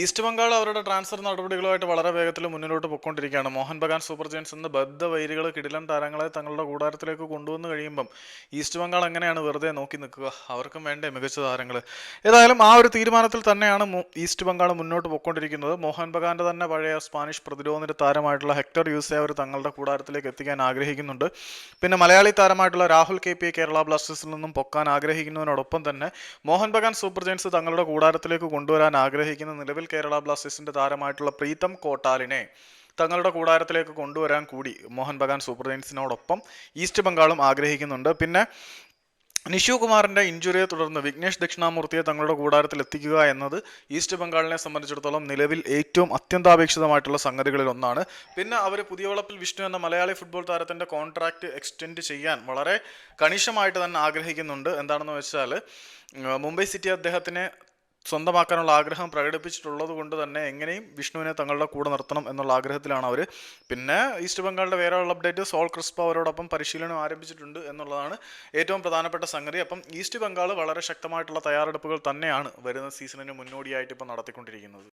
East Bengal അവരുടെ transfer നടപടികളുമായിട്ട് വളരെ വേഗത്തിൽ മുന്നിലോട്ട് പൊയ്ക്കൊണ്ടിരിക്കുകയാണ്. മോഹൻ ബഗാൻ സൂപ്പർ ജയൻസ് എന്ന ബദ്ധ വൈരികൾ കിടിലൻ താരങ്ങളെ തങ്ങളുടെ കൂടാരത്തിലേക്ക് കൊണ്ടുവന്ന് കഴിയുമ്പം ഈസ്റ്റ് ബംഗാൾ എങ്ങനെയാണ് വെറുതെ നോക്കി നിൽക്കുക? അവർക്കും വേണ്ടേ മികച്ച താരങ്ങൾ ഏതായാലും ആ ഒരു തീരുമാനത്തിൽ തന്നെയാണ് ഈസ്റ്റ് ബംഗാൾ മുന്നോട്ട് പൊയ്ക്കൊണ്ടിരിക്കുന്നത്. മോഹൻ ബഗാന്റെ തന്നെ പഴയ സ്പാനിഷ് പ്രതിരോധ താരമായിട്ടുള്ള ഹെക്ടർ യൂസെ അവർ തങ്ങളുടെ കൂടാരത്തിലേക്ക് എത്തിക്കാൻ ആഗ്രഹിക്കുന്നുണ്ട്. പിന്നെ മലയാളി താരമായിട്ടുള്ള രാഹുൽ കെ പി കേരള ബ്ലാസ്റ്റേഴ്സിൽ നിന്നും പൊക്കാൻ ആഗ്രഹിക്കുന്നതിനോടൊപ്പം തന്നെ മോഹൻ ബഗാൻ സൂപ്പർ ജയൻസ് തങ്ങളുടെ കൂടാരത്തിലേക്ക് കൊണ്ടുവരാൻ ആഗ്രഹിക്കുന്ന നിലവിൽ കേരള ബ്ലാസ്റ്റേഴ്സിന്റെ താരമായിട്ടുള്ള പ്രീതം കോട്ടാലിനെ തങ്ങളുടെ കൂടാരത്തിലേക്ക് കൊണ്ടുവരാൻ കൂടി മോഹൻ ബഗാൻ സൂപ്പർ ജയൻസിനോടൊപ്പം ഈസ്റ്റ് ബംഗാളും ആഗ്രഹിക്കുന്നുണ്ട്. പിന്നെ നിഷു കുമാറിന്റെ ഇഞ്ചുറിയെ തുടർന്ന് വിഘ്നേഷ് ദക്ഷിണാമൂർത്തിയെ തങ്ങളുടെ കൂടാരത്തിൽ എത്തിക്കുക എന്നത് ഈസ്റ്റ് ബംഗാളിനെ സംബന്ധിച്ചിടത്തോളം നിലവിൽ ഏറ്റവും അത്യന്താപേക്ഷിതമായിട്ടുള്ള സംഗതികളിൽ ഒന്നാണ് പിന്നെ അവർ പുതിയ വളപ്പിൽ വിഷ്ണു എന്ന മലയാളി ഫുട്ബോൾ താരത്തിന്റെ കോൺട്രാക്ട് എക്സ്റ്റെൻഡ് ചെയ്യാൻ വളരെ കണിശമായിട്ട് തന്നെ ആഗ്രഹിക്കുന്നുണ്ട്. എന്താണെന്ന് വെച്ചാൽ മുംബൈ സിറ്റി അദ്ദേഹത്തിനെ സ്വന്തമാക്കാനുള്ള ആഗ്രഹം പ്രകടിപ്പിച്ചിട്ടുള്ളത് കൊണ്ട് തന്നെ എങ്ങനെയും വിഷ്ണുവിനെ തങ്ങളുടെ കൂടെ നിർത്തണം എന്നുള്ള ആഗ്രഹത്തിലാണ് അവർ പിന്നെ ഈസ്റ്റ് ബംഗാളിന്റെ വേറെയുള്ള അപ്ഡേറ്റ് സോൾ ക്രിസ്പ അവരോടൊപ്പം പരിശീലനം ആരംഭിച്ചിട്ടുണ്ട് എന്നുള്ളതാണ് ഏറ്റവും പ്രധാനപ്പെട്ട സംഗതി. അപ്പം ഈസ്റ്റ് ബംഗാൾ വളരെ ശക്തമായിട്ടുള്ള തയ്യാറെടുപ്പുകൾ തന്നെയാണ് വരുന്ന സീസണിന് മുന്നോടിയായിട്ട് ഇപ്പോൾ നടത്തിക്കൊണ്ടിരിക്കുന്നത്.